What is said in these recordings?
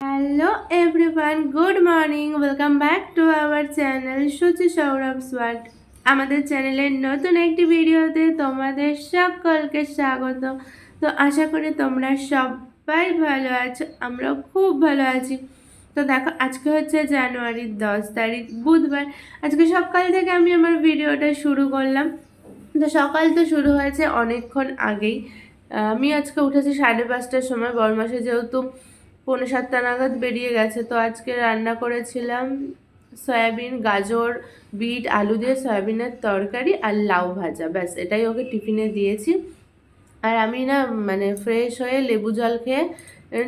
Hello everyone good morning welcome back to our channel Suchi Saurav সোয়াট আমাদের চ্যানেলের নতুন একটি ভিডিওতে তোমাদের সকলকে স্বাগত। তো আশা করি তোমরা সবাই ভালো আছো, আমরাও খুব ভালো আছি। তো দেখো, আজকে হচ্ছে জানুয়ারির দশ তারিখ, বুধবার। আজকে সকাল থেকে আমি আমার ভিডিওটা শুরু করলাম। তো সকাল তো শুরু হয়েছে অনেকক্ষণ আগেই। আমি আজকে উঠেছি সাড়ে পাঁচটার সময়, বরমাসে যেহেতু পৌনে সাতটা নাগাদ বেরিয়ে গেছে। তো আজকে রান্না করেছিলাম সয়াবিন, গাজর, বিট, আলু দিয়ে সয়াবিনের তরকারি আর লাউ ভাজা। ব্যাস, এটাই ওকে টিফিনে দিয়েছি। আর আমি না মানে ফ্রেশ হয়ে লেবু জল খেয়ে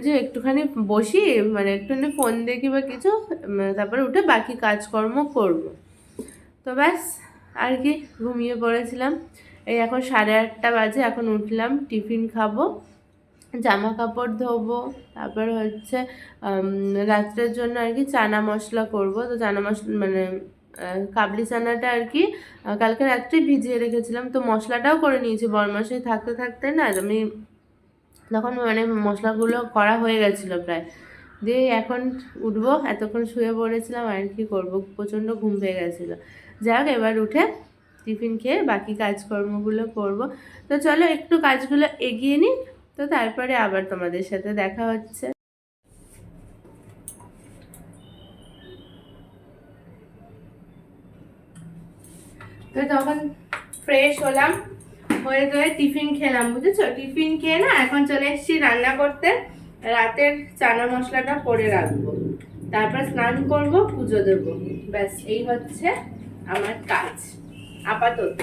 যে একটুখানি বসি মানে একটুখানি ফোন দেখি বা কিছু তারপরে উঠে বাকি কাজকর্ম করব। তো ব্যাস, আর কি, ঘুমিয়ে পড়েছিলাম। এই এখন সাড়ে আটটা বাজে, এখন উঠলাম, টিফিন খাব। জামা কাপড় ধোবো, তারপর হচ্ছে রাত্রের জন্য আর কি চানা মশলা করব। তো চানা মশলা মানে কাবলি চানাটা আর কি কালকে রাত্রে ভিজিয়ে রেখেছিলাম। তো মশলাটাও করে নিয়েছি, বরমাসে থাকতে থাকতে না, আমি তখন মানে মশলাগুলো করা হয়ে গেছিল প্রায়। দিয়ে এখন উঠবো, এতক্ষণ শুয়ে পড়েছিলাম, আর কি করব, প্রচণ্ড ঘুম পেয়ে গেছিল। যাক এবার উঠে টিফিন খেয়ে বাকি কাজকর্মগুলো করব। তো চলো, একটু কাজগুলো এগিয়ে নিই তো তারপরে আবার তোমাদের সাথে দেখা হচ্ছে। তো তখন ফ্রেশ হলাম, হয়ে গিয়ে টিফিন খেলাম, বুঝেছ? টিফিন খেয়ে না এখন চলে এসেছি রান্না করতে। রাতের চানা মশলাটা করে রাখব। তারপর স্নান করব, পুজো দেবো। ব্যাস, এই হচ্ছে আমার কাজ, আপাতত।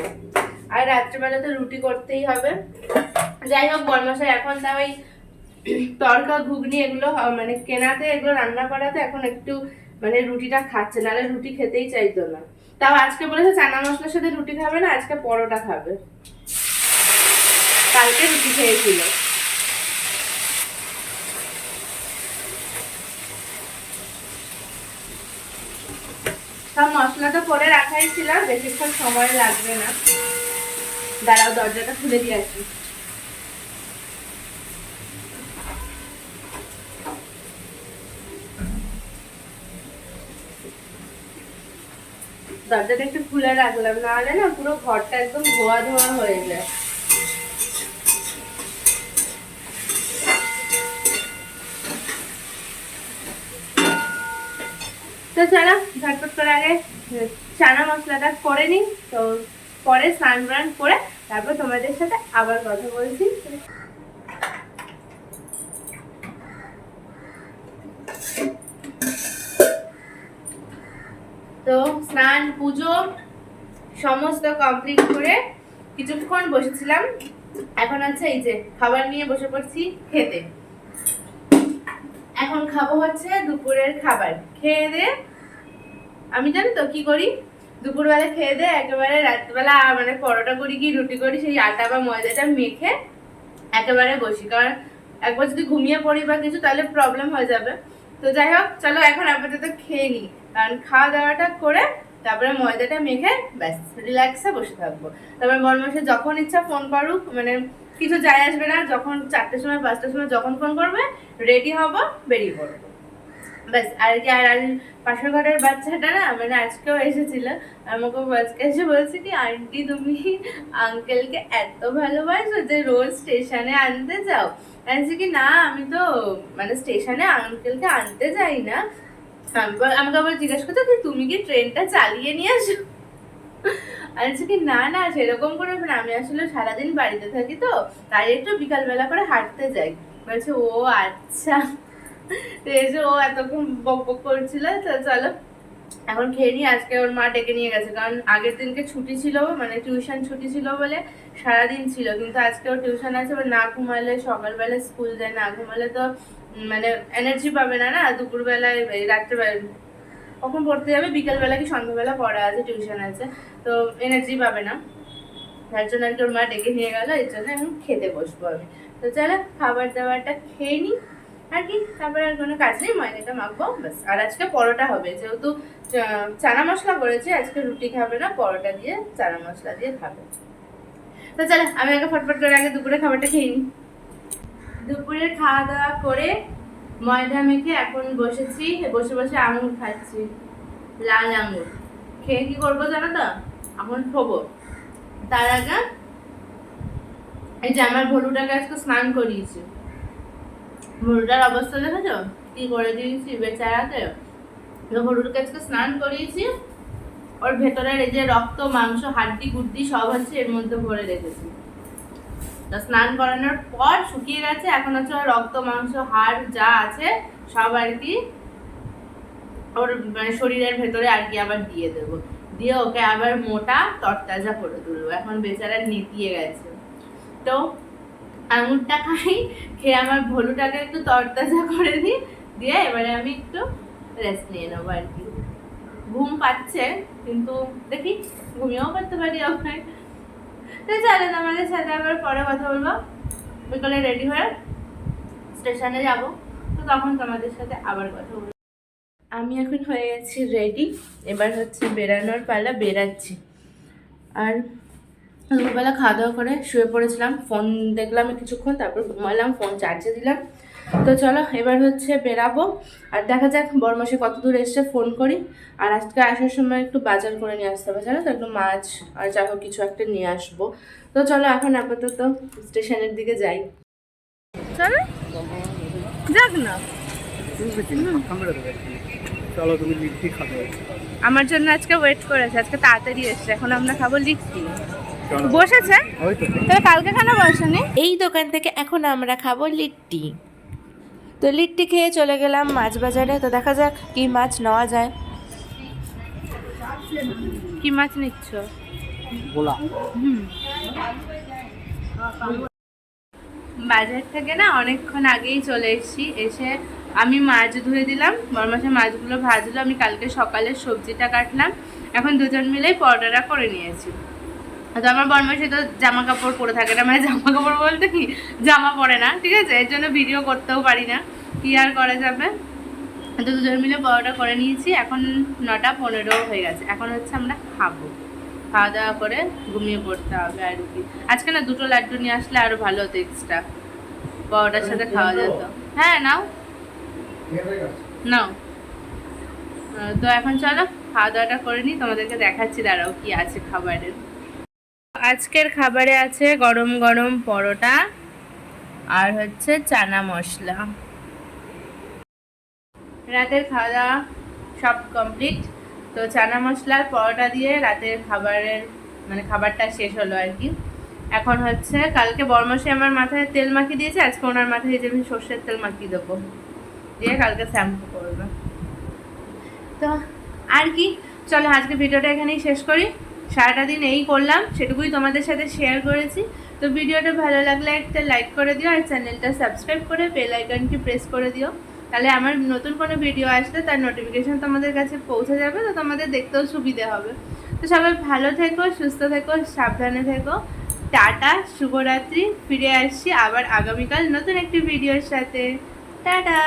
আর রাত্রেবেলা তো রুটি করতেই হবে। যাই হোক বরমশাই এখন তা ওই তরকা, ঘুগনি এগুলো মানে কেনাতে, এগুলো রান্না করাতে এখন একটু মানে রুটিটা খাচ্ছে, নাহলে রুটি খেতেই চাইতো না। তাও আজকে বলেছে চানা মশলার সাথে রুটি খাবে না, আজকে পরোটা খাবে। কালকে রুটি খেয়েছিল। সব মশলাটা করে রাখাই ছিল বেশিক্ষণ সময় লাগবে না। দাঁড়াও, দরজাটা খুলে দিয়ে আসি। দরজাটা একটু খুলে রাখলাম, নাহলে না পুরো ঘরটা একদম ধোয়া ধোয়া হয়ে যায়। তো চলো, ঝটপট করে আগে চানা মশলাটা করে নিই। তো পরে স্নান ব্রান করে তারপর তোমাদের সাথে আবার কথা বলছি। তো স্নান, পুজো সমস্ত কমপ্লিট করে কিছুক্ষণ বসেছিলাম। এখন আছে এই যে খাবার নিয়ে বসে পড়ছি খেতে। এখন খাব হচ্ছে দুপুরের খাবার। খেয়ে দে। আমি জানি তো কি করি? দুপুরবেলা খেয়ে দে, একেবারে রাত্রিবেলা মানে পরোটা করি কি, রুটি করি, সেই আটা বা ময়দাটা মেখে একেবারে বসি। কারণ একবার যদি ঘুমিয়ে পড়ি বা কিছু, তাহলে প্রবলেম হয়ে যাবে। তো যাই হোক, চলো এখন আপাতত খেয়ে নিই কারণ খাওয়া দাওয়াটা করে তারপরে ময়দাটা মেখে ব্যাস রিল্যাক্সে বসে থাকব। তারপর মরমসে যখন ইচ্ছা ফোন করুক মানে কিছু যায় আসবে না, যখন চারটের সময়, পাঁচটার সময় যখন ফোন করবে রেডি হব, বেরিয়ে পড়ব। ব্যাস, আর কি, আর আর পাশের ঘরের বাচ্চাটা না মানে আজকেও এসেছিল। আমাকে আজকে এসে বলছে কি, আন্টি, তুমি আঙ্কেলকে এত ভালোবাসো যে রোজ স্টেশনে আনতে যাও। বলছি কি, না, আমি তো মানে স্টেশনে আঙ্কেলকে আনতে যাই না। তারপর আমাকে আবার কি তুমি কি ট্রেনটা চালিয়ে নিয়ে আসো? বলছি কি, না না, সেরকম করে আমি আসলে সারাদিন বাড়িতে থাকি তো, তাই একটু বিকালবেলা করে হাঁটতে যাই। বলছে, ও আচ্ছা। যে ও এতক্ষণ বক বক করছিল, তো চলো। এখন খেয়ে নিই আজকে ওর মা ডেকে নিয়ে গেছে। কারণ আগের দিনকে ছুটি ছিল মানে টিউশন ছুটি ছিল বলে সারাদিন ছিল। কিন্তু আজকে ওর টিউশন আছে না ঘুমালে সকালবেলা স্কুল যায়, না ঘুমালে তো এনার্জি পাবে না না? দুপুরবেলায় রাত্রেবেলা কখন পড়তে যাবে বিকেলবেলা কি সন্ধ্যাবেলা পড়া আছে টিউশন আছে, তো এনার্জি পাবে না। তার জন্য আর কি ওর মা ডেকে নিয়ে গেল, এর জন্য আমি খেতে বসবো আমি। তো চলো খাবার দাবারটা খেয়ে নিই। আর কি, তারপরে আর কোনো কাজ নেই, ময়দাটা মাখবো, ব্যাস। আর আজকে পরোটা হবে, যেহেতু চানা মশলা করেছি, আজকে রুটি খাবে না, পরোটা দিয়ে চানা মশলা দিয়ে খাবে। তো চলো, আমি আগে ফটফট করে আগে দুপুরে খাবারটা খেয়ে নিই। দুপুরের খাওয়া দাওয়া করে ময়দা মেখে এখন বসেছি, বসে বসে আঙুর খাচ্ছি, লাল আঙুর। খেয়ে কি করব জানো তো? এখন খাব তার আগে এই যে আমার ভলুটাকে আজকে স্নান করিয়েছি। ভলুটার অবস্থা দেখেছ? কি করে দিয়েছি বেচারাকে? তো হলুদকে আজকে স্নান করিয়েছি। ওর ভেতরের এই যে রক্ত, মাংস, হাড্ডি, গুড্ডি সব হচ্ছে এর মধ্যে ভরে রেখেছি। স্নান করানোর পর শুকিয়ে গেছে, এখন হচ্ছে ওর রক্ত, মাংস, হাড় যা আছে সব আর কি ওর মানে শরীরের ভেতরে আর কি আবার দিয়ে দেবো। দিয়ে ওকে আবার মোটা তরতাজা করে তুলবো। এখন বেচারা নেতিয়ে গেছে। তো আঙুরটা খাই, খেয়ে আমার ভলুটাকে একটু তরতাজা করে দিই, দিয়ে এবারে আমি একটু রেস্ট নিয়ে নেব আর কি। ঘুম পাচ্ছে, কিন্তু দেখি ঘুমিয়েও পারতে পারি ওখানে তো চলে, তোমাদের সাথে আবার পরে কথা বলব। বিকালে রেডি হয়ে স্টেশনে যাব। তো তখন তোমাদের সাথে আবার কথা বলব। আমি এখন হয়ে গেছি রেডি এবার হচ্ছে বেরানোর পালা বেরাচ্ছি আর দুপুরবেলা খাওয়া দাওয়া করে শুয়ে পড়েছিলাম। ফোন দেখলাম কিছুক্ষণ, তারপর ঘুমালাম ফোন চার্জে দিলাম। তো চলো এবার হচ্ছে বেরাবো। আর দেখা যাক বরমাসে কত দূর এসছে ফোন করি। আর আজকে আসার সময় একটু বাজার করে নিয়ে আসতে হবে জানো তো? একটু মাছ আর যা হোক কিছু একটা নিয়ে আসব। তো চলো এখন আপাতত স্টেশনের দিকে যাই। চলো যাক না। চলো তুমি লিট্টি খাবে। আমার জন্য আজকে ওয়েট করেছে আজকে তাড়াতাড়ি এসছে এখন আমরা খাব লিখছি চলো। বসেছে? তো। তাহলে কালকে কেন বসেনি? এই দোকান থেকে এখন আমরা খাব লিট্টি। তো লিট্টি খেয়ে চলে গেলাম মাছ বাজারে। তো দেখা যাক কি মাছ নেওয়া যায়। কি মাছ নিচ্ছ? বাজার থেকে না অনেকক্ষণ আগেই চলে এসেছি। এসে আমি মাছ ধুয়ে দিলাম। বরমাসে মাছগুলো ভাজলো। আমি কালকে সকালে সবজিটা কাটলাম। এখন দুজন মিলেই পরোটাটা করে নিয়েছি। তো আমার বরমাসে তো জামা কাপড় পরে থাকে না মানে জামা কাপড় বলতে কি? জামা পরে না, ঠিক আছে? এর জন্য ভিডিও করতেও পারি না। কি আর করা যাবে? তো দুজন মিলে পরোটা করে নিয়েছি, এখন নটা পনেরো হয়ে গেছে। এখন হচ্ছে আমরা খাব। খাওয়া দাওয়া করে ঘুমিয়ে পড়তে হবে আর কি। আজকে না দুটো লাড্ডু নিয়ে আসলে আরও ভালো হতো এক্সট্রা পরোটার সাথে খাওয়া যেত। হ্যাঁ নাও। নাও। তো এখন চলো, খাওয়া দাওয়াটা করে নিই, তোমাদেরকে দেখাচ্ছি দাঁড়াও কি আছে খাবারের। আজকের খাবারে আছে গরম গরম পরোটা আর হচ্ছে চানা মশলা। রাতের খাওয়া দাওয়া সব কমপ্লিট তো চানা মশলার পরোটা দিয়ে রাতের খাবারের মানে খাবারটা শেষ হলো আর কি। এখন হচ্ছে কালকে বরমসে আমার মাথায় তেল মাখিয়ে দিয়েছে, আজকে ওনার মাথায় যে আমি সর্ষের তেল মাখিয়ে দেবো। দিয়ে কালকে শ্যাম্পু করবে। তো আর কি, চলো আজকে ভিডিওটা এখানেই শেষ করি। সারাটা দিন এই করলাম, সেটুকুই তোমাদের সাথে শেয়ার করেছি। তো ভিডিওটা ভালো লাগলে একটা লাইক করে দিও আর চ্যানেলটা সাবস্ক্রাইব করে বেল আইকনটি প্রেস করে দিও। তাহলে আমার নতুন কোনো ভিডিও আসলে তার নোটিফিকেশন তোমাদের কাছে পৌঁছে যাবে, তো তোমাদের দেখতেও সুবিধে হবে। তো সবাই ভালো থেকো, সুস্থ থেকো, সাবধানে থেকো। টাটা, শুভরাত্রি, ফিরে আসছি আবার আগামীকাল নতুন একটি ভিডিওর সাথে। টাটা!